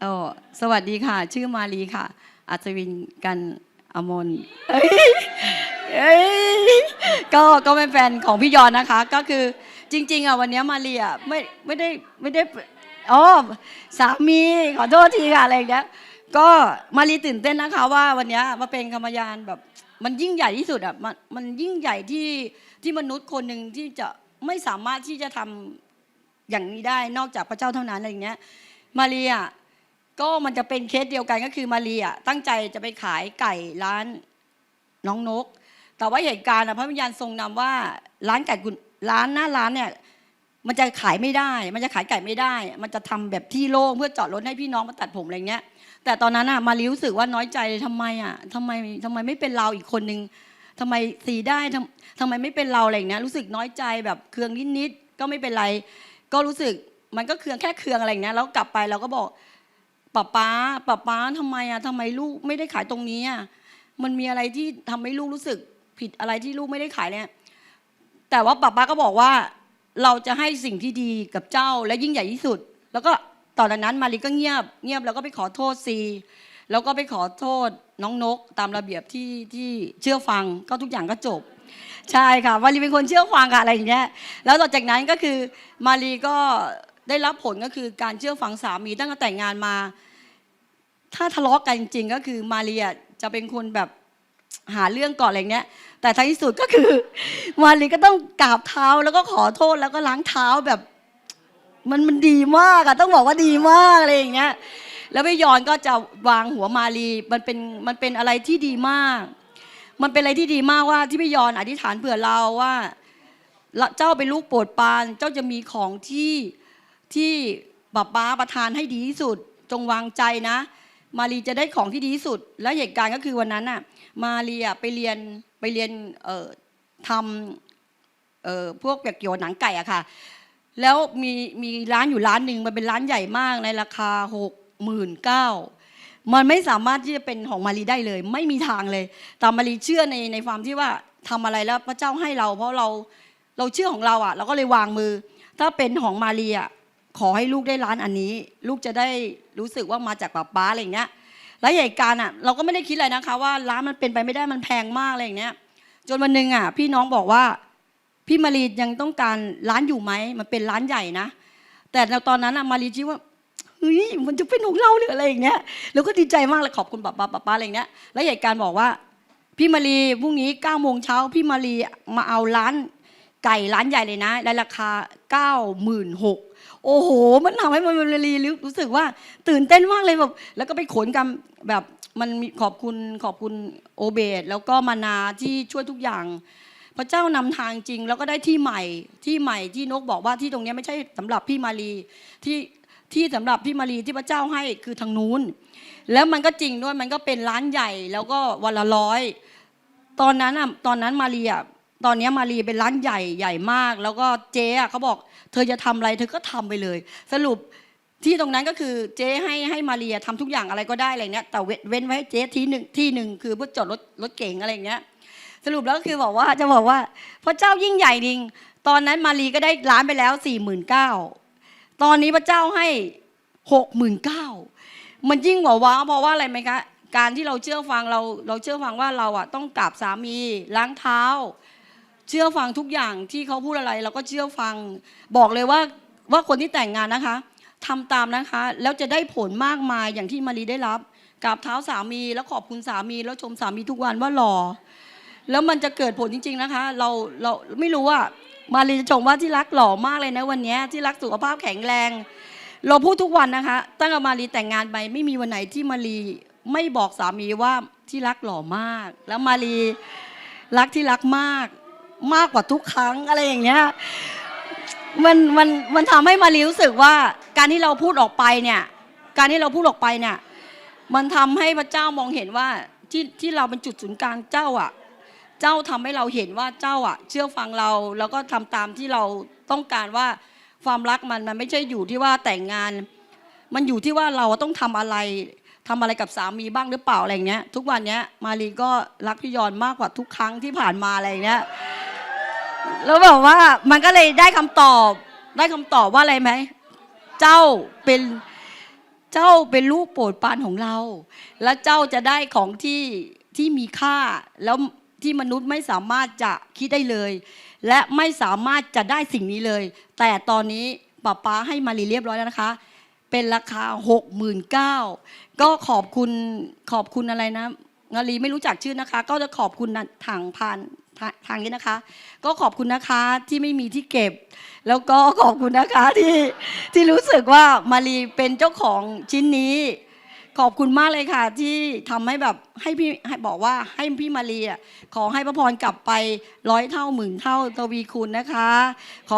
เออสวัสดีค่ะ ชื่อมาลีค่ะ อัศวินกันอมนเอ้ยเอ้ยก็ก็เป็นแฟนของพี่ยอนนะคะ ก็คือจริง ๆอะวันนี้มาลีอะไม่ไม่ได้ไม่ได้อ๋อสามีขอโทษทีค่ะอะไรอย่างเงี้ยก็มาลีตื่นเต้นนะคะว่าวันนี้มาเป็นกรรมยานแบบมันยิ่งใหญ่ที่สุดอะมันมันยิ่งใหญ่ที่ที่มนุษย์คนหนึ่งที่จะไม่สามารถที่จะทำอย่างนี้ได้นอกจากพระเจ้าเท่านั้นอะไรอย่างเงี้ยมาเรีย ก็มันจะเป็นเคสเดียวกันก็คือมาเรียตั้งใจจะไปขายไก่ร้านน้องนก แต่ว่าเหตุการณ์อะพระวิญญาณทรงนำว่าร้านไก่กุร้านหน้าร้านเนี่ยมันจะขายไม่ได้ มันจะขายไก่ไม่ได้ มันจะทำแบบที่โล่งเพื่อจอดรถให้พี่น้องมาตัดผมอะไรเงี้ย แต่ตอนนั้นอะมารีรู้สึกว่าน้อยใจทำไมอะทำไมทำไมไม่เป็นเราอีกคนนึงทำไมสีได้ทำทำไมไม่เป็นเราอะไรเงี้ยรู้สึกน้อยใจแบบเคืองนิดๆก็ไม่เป็นไร ก็รู้สึกมันก็เคืองแค่เคืองอะไรเงี้ยแล้วกลับไปเราก็บอก ป้าป้าป้าป้าทำไมอะทำไมลูกไม่ได้ขายตรงนี้อะมันมีอะไรที่ทำให้ลูกรู้สึกผิดอะไรที่ลูกไม่ได้ขายเนี่ยแต่ว่าป้าป้าก็บอกว่าเราจะให้สิ่งที่ดีกับเจ้าและยิ่งใหญ่ที่สุด แล้วก็ตอนนั้นมารีก็เงียบเงียบแล้วก็ไปขอโทษซีแล้วก็ไปขอโทษน้องนกตามระเบียบที่ที่เชื่อฟังก็ทุกอย่างก็จบ ใช่ค่ะมารีเป็นคนเชื่อฟังค่ะอะไรอย่างเงี้ยแล้วต่อจากนั้นก็คือมารีก็ ได้รับผลก็คือการเชื่อฟังสามีตั้งแต่แต่งงานมา ถ้าทะเลาะกันจริงๆก็คือมาเรีอะจะเป็นคนแบบหาเรื่องก่อนอะไรเงี้ย แต่ท้ายที่สุดก็คือ มารีก็ต้องกราบเท้าแล้วก็ขอโทษแล้วก็ล้างเท้าแบบ มันมันดีมากอะต้องบอกว่าดีมากอะไรอย่างเงี้ย แล้วพี่ยอนก็จะวางหัวมารีมันเป็นมันเป็นอะไรที่ดีมาก มันเป็นอะไรที่ดีมากว่าที่พี่ยอนอธิษฐานเผื่อเราว่า เจ้าเป็นลูกโปรดปาน เจ้าจะมีของที่ ที่ป้าป้าประทานให้ดีที่สุด จงวางใจนะ มารีจะได้ของที่ดีที่สุด แล้วเหตุการณ์ก็คือวันนั้นน่ะ มารีอะไปเรียนไปเรียนเอ่อทำเอ่อพวกแบบเกี่ยวหนังไก่อะค่ะ แล้วมีมีร้านอยู่ร้านหนึ่งมันเป็นร้านใหญ่มากในราคาหกหมื่นเก้ามันไม่สามารถที่จะเป็นของมารีได้เลย ไม่มีทางเลย แต่มารีเชื่อในในความที่ว่าทำอะไรแล้วพระเจ้าให้เรา เพราะเราเราเชื่อของเราอะ เราก็เลยวางมือ ถ้าเป็นของมารีอะ ขอให้ลูกได้ร้านอันนี้ ลูกจะได้รู้สึกว่ามาจากป้าป้าอะไรอย่างเงี้ยแล้วเหตุการอะเราก็ไม่ได้คิดอะไรนะคะ ว่าร้านมันเป็นไปไม่ได้มันแพงมากอะไรอย่างเงี้ย จนวันหนึ่งอะ พี่น้องบอกว่า พี่มารียังต้องการร้านอยู่ไหมมันเป็นร้านใหญ่นะแต่ตอนนั้นอะมารีคิดว่าเฮ้ยมันจะเป็นของเราหรืออะไรอย่างเงี้ยแล้วก็ดีใจมากเลยขอบคุณป้าป้าป้าป้าอะไรอย่างเงี้ยแล้วเหตุการบอกว่าพี่มารีพรุ่งนี้9ก้าโมงเช้าพี่มารีมาเอาร้านไก่ร้านใหญ่เลยนะในราคา9ก้าหมื่นหก โอ้โห มันทำให้มารีรู้สึกว่า ตื่นเต้นมากเลยแบบแล้วก็ไปขนกันแบบมันมีขอบคุณขอบคุณโอเบตแล้วก็มานาที่ช่วยทุกอย่าง พระเจ้านำทางจริง แล้วก็ได้ที่ใหม่ที่ใหม่ที่นกบอกว่าที่ตรงนี้ไม่ใช่สำหรับพี่มารีที่ที่สำหรับพี่มารีที่พระเจ้าให้คือทางนู้น แล้วมันก็จริงด้วยมันก็เป็นร้านใหญ่แล้วก็วันละร้อย ตอนนั้นอะตอนนั้นมารีอะ ตอนนี้มารีเป็นร้านใหญ่ใหญ่มาก แล้วก็เจ๊อะเขาบอก เธอจะทำอะไรเธอก็ทำไปเลย สรุปที่ตรงนั้นก็คือเจ๊ให้ให้มารีอะทำทุกอย่างอะไรก็ได้อะไรเนี้ยแต่เว้นเว้นไว้ให้เจ๊ที่หนึ่งที่หนึ่งคือเพื่อจอดรถรถเก๋งอะไรอย่างเงี้ย สรุปแล้วก็คือบอกว่าจะบอกว่าพระเจ้ายิ่งใหญ่จริง ตอนนั้นมารีก็ได้ล้านไปแล้วสี่หมื่นเก้าตอนนี้พระเจ้าให้หกหมื่นเก้ามันยิ่งกว่าว้าวเพราะว่าอะไรไหมคะการที่เราเชื่อฟังเราเราเชื่อฟังว่าเราอะต้องกราบสามีล้างเท้า เชื่อฟังทุกอย่างที่เขาพูดอะไรเราก็เชื่อฟัง บอกเลยว่าว่าคนที่แต่งงานนะคะทำตามนะคะ แล้วจะได้ผลมากมายอย่างที่มารีได้รับกราบเท้าสามี แล้วขอบคุณสามี แล้วชมสามีทุกวันว่าหล่อแล้วมันจะเกิดผลจริง ๆนะคะ เราเราไม่รู้ว่ามารีจะชมว่าที่รักหล่อมากเลยนะวันนี้ที่รักสุขภาพแข็งแรง เราพูดทุกวันนะคะ ตั้งแต่มารีแต่งงานไปไม่มีวันไหนที่มารีไม่บอกสามีว่าที่รักหล่อมาก แล้วมารีรักที่รักมาก มากกว่าทุกครั้งอะไรอย่างเงี้ยมันมันมันทำให้มารีรู้สึกว่า การที่เราพูดออกไปเนี่ย การที่เราพูดออกไปเนี่ย มันทำให้พระเจ้ามองเห็นว่าที่ที่เราเป็นจุดศูนย์กลางเจ้าอะ เจ้าทำให้เราเห็นว่าเจ้าอะ เชื่อฟังเราแล้วก็ทำตามที่เราต้องการว่าความรักมันมันไม่ใช่อยู่ที่ว่าแต่งงาน มันอยู่ที่ว่าเราต้องทำอะไรทำอะไรกับสามีบ้างหรือเปล่าอะไรอย่างเงี้ย ทุกวันเนี้ยมารีก็รักพี่ยอนมากกว่าทุกครั้งที่ผ่านมาอะไรอย่างเงี้ย แล้วแบบว่ามันก็เลยได้คำตอบได้คำตอบว่าอะไรไหม เจ้าเป็นเจ้าเป็นลูกโปรดปานของเรา และเจ้าจะได้ของที่ที่มีค่าแล้วที่มนุษย์ไม่สามารถจะคิดได้เลย และไม่สามารถจะได้สิ่งนี้เลย แต่ตอนนี้ป้าป๊าให้มารีเรียบร้อยแล้วนะคะ เป็นราคา 69,000ก็ขอบคุณขอบคุณอะไรนะมารีไม่รู้จักชื่อนะคะ ก็จะขอบคุณทางผ่าน ทางทางนี้นะคะ ก็ขอบคุณนะคะที่ไม่มีที่เก็บ แล้วก็ขอบคุณนะคะที่ที่รู้สึกว่ามารีเป็นเจ้าของชิ้นนี้ ขอบคุณมากเลยค่ะ ที่ทำให้แบบให้พี่ให้บอกว่าให้พี่มารีอะขอให้พระพรกลับไปร้อยเท่าหมื่นเท่าตวีคูณนะคะขอ